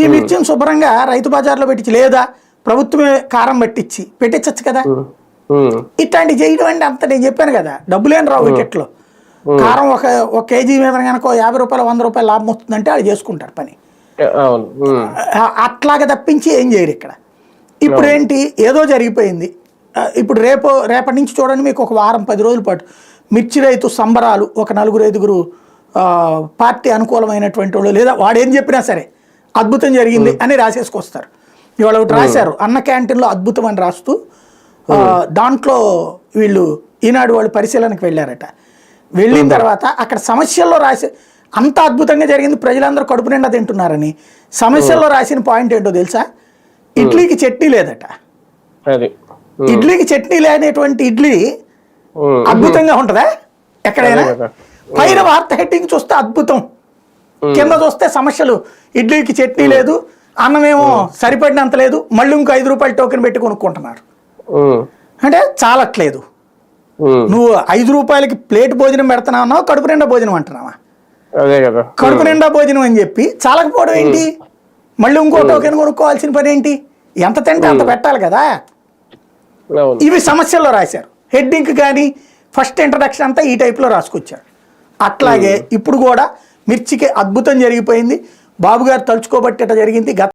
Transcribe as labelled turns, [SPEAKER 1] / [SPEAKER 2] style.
[SPEAKER 1] ఈ మిర్చిని శుభ్రంగా రైతు బజార్లో పెట్టించి లేదా ప్రభుత్వమే కారం పెట్టించి పెట్టించచ్చు కదా. ఇట్లాంటి చేయడం అంటే అంత నేను చెప్పాను కదా. డబ్బులేం రావు వికెట్లో కారం ఒక ఒక కేజీ మీద కనుక యాభై రూపాయలు వంద రూపాయలు లాభం వస్తుందంటే వాళ్ళు చేసుకుంటారు పని. అట్లాగా తప్పించి ఏం చేయరు ఇక్కడ. ఇప్పుడు ఏంటి ఏదో జరిగిపోయింది. ఇప్పుడు రేపు రేపటి నుంచి చూడండి మీకు ఒక వారం పది రోజుల పాటు మిర్చి రైతు సంబరాలు ఒక నలుగురు ఐదుగురు పార్టీ అనుకూలమైనటువంటి వాళ్ళు లేదా వాడు ఏం చెప్పినా సరే అద్భుతం జరిగింది అని రాసేసుకొస్తారు. ఇవాళ ఒకటి రాశారు. అన్న క్యాంటీన్లో అద్భుతం అని రాస్తూ దాంట్లో వీళ్ళు ఈనాడు వాళ్ళు పరిశీలనకు వెళ్ళారట. వెళ్ళిన తర్వాత అక్కడ సమస్యల్లో రాసి అంత అద్భుతంగా జరిగింది ప్రజలందరూ కడుపు నిండా తింటున్నారని సమస్యల్లో రాసిన పాయింట్ ఏంటో తెలుసా? ఇడ్లీకి చట్నీ లేదట. ఇడ్లీకి చట్నీ లేనటువంటి ఇడ్లీ అద్భుతంగా ఉంటుందా? ఎక్కడైనా. పైన వార్త హెడ్డింగ్ చూస్తే అద్భుతం. కింద చూస్తే సమస్యలు. ఇడ్లీకి చట్నీ లేదు అన్నమేమో సరిపడినంత లేదు మళ్ళీ ఇంకో ఐదు రూపాయలు టోకెన్ పెట్టి కొనుక్కుంటున్నారు. అంటే చాలట్లేదు. నువ్వు ఐదు రూపాయలకి ప్లేట్ భోజనం పెడుతున్నావు కడుపు నిండా భోజనం అంటున్నావా? కడుపు నిండా భోజనం అని చెప్పి చాలకపోవడం ఏంటి? మళ్ళీ ఇంకో టోకెన్ కొనుక్కోవాల్సిన పని ఏంటి? ఎంత తింటే అంత పెట్టాలి కదా. ఇవి సమస్యల్లో రాశారు. హెడ్డింగ్ కానీ ఫస్ట్ ఇంట్రడక్షన్ అంతా ఈ టైప్లో రాసుకొచ్చారు. అట్లాగే ఇప్పుడు కూడా మిర్చికి అద్భుతం జరిగిపోయింది. బాబుగారు తలుచుకోబట్టేట జరిగింది. గత